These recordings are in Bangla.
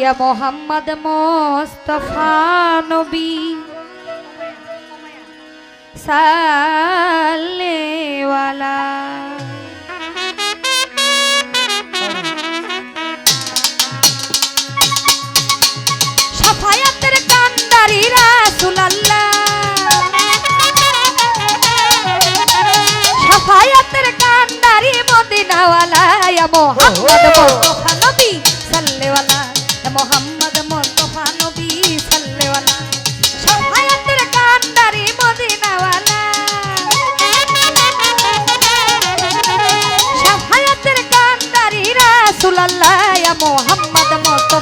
ইয়া মোহাম্মদ মোস্তফা নবী। সাল্লেওয়ালা। সাফায়াতের কান্দারি রাসুলাল্লাহ। সাফায়াতের কান্দারি মদিনাওয়ালা ইয়া মোহাম্মদ মুস্তাফা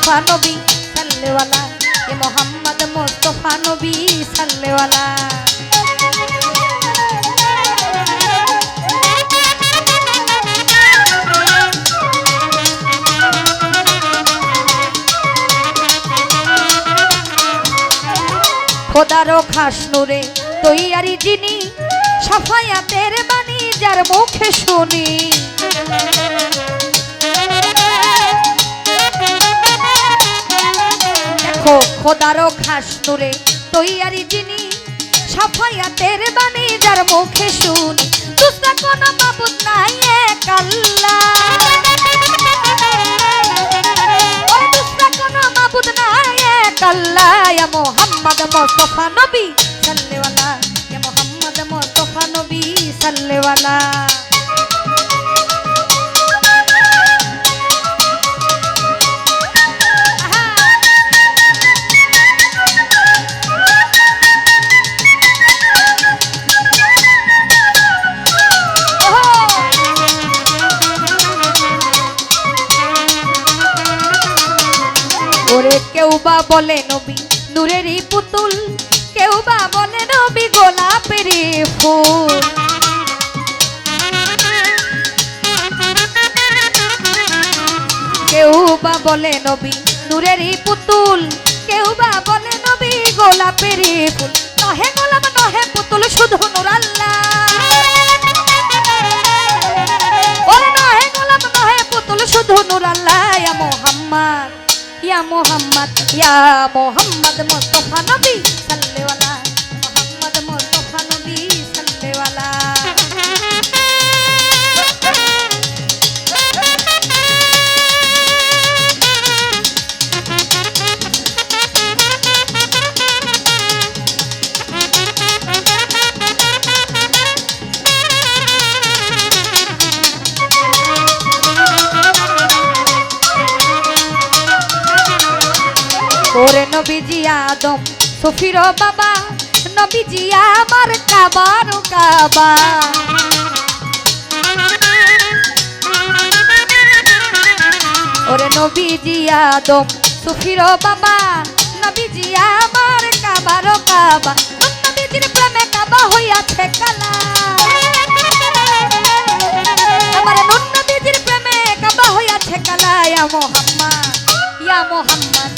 মুস্তাফা নবী সাল্লেওয়ালা ইয়া মোহাম্মদ মুস্তাফা নবী সাল্লেওয়ালা খোদারও খাস নুরে, তৈয়ারি যিনি, সাফায়াতের বাণী যার মুখে শুনি। খোদারও খাস নুরে তৈয়ারি যিনি, সাফায়াতের বাণী যার মুখে শুনি। দুসরা কোন মাবুদ নাই এক আল্লাহ আল্লাহ মোহাম্মদ মুস্তাফা নবী সাল্লেওয়ালা মোহাম্মদ মুস্তাফা নবী সাল্লেওয়ালা কেউ বা বলে নবী নূরেরই পুতুল, কেউ বা বলে নবী গোলাপেরই ফুল। কেউ বা বলে নবী নূরেরই পুতুল, কেউ বা বলে নবী গোলাপেরই ফুল। নহে গোলাপ নহে মোহাম্মদ ইয়া মোহাম্মদ মুস্তাফা নবী সাল্লেওয়ালা ওরে নবীজি আদম, সফির বাবা, নবীজি আমার কাবার কাবা। ওরে নবীজি আদম, সফির বাবা, নবীজি আমার কাবার কাবা। নবীজির প্রেমে কাবা হইয়াছে কালা? আমার নবীজির প্রেমে কাবা হইয়াছে কালা? ইয়া মোহাম্মদ ইয়া মোহাম্মদ।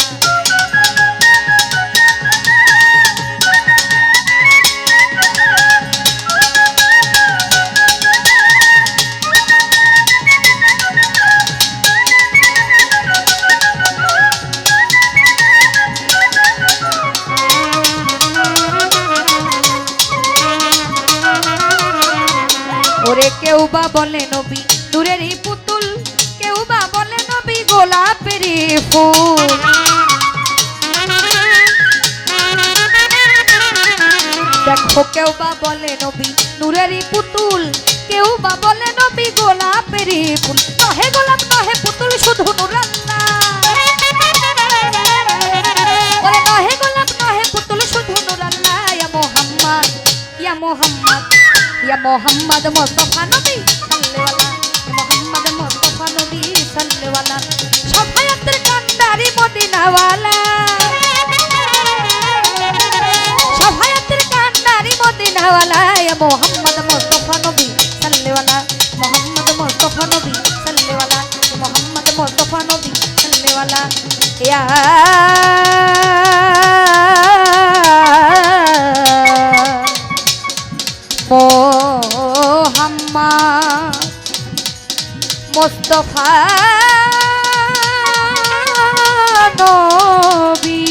ওরে কেউ বা বলে নবী দূরেরই পুতুল। কেউ বা বলে নবী গোলাপেরই ফুল। দেখো কেউ বা বলে নবী নূরেরই পুতুল। কেউ বা বলে নবী গোলাপেরই ফুল। নহে গোলাপ, নহে পুতুল, শুধু নূর আল্লাহ। ওরে নহে গোলাপ, নহে পুতুল, শুধু নূর আল্লাহ। ইয়া মোহাম্মদ ইয়া মোহাম্মদ। ইয়া মোহাম্মদ মুস্তাফা নবী সাল্লেওয়ালা মোহাম্মদ মুস্তাফা নবী সাল্লেওয়ালা সফায়াতের কান্দারি মদিনাওয়ালা। সফায়াতের কান্দারি মদিনাওয়ালা ইয়া মোহাম্মদ মুস্তাফা নবী সাল্লেওয়ালা মোহাম্মদ মুস্তাফা নবী সাল্লেওয়ালা মোহাম্মদ মুস্তাফা নবী সাল্লেওয়ালা ইয়া মোস্তফা নবী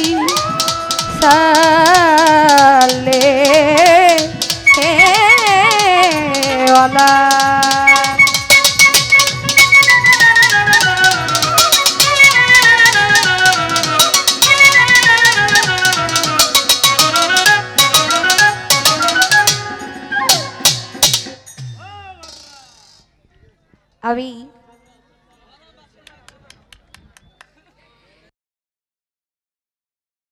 সালে ওয়ালা আমি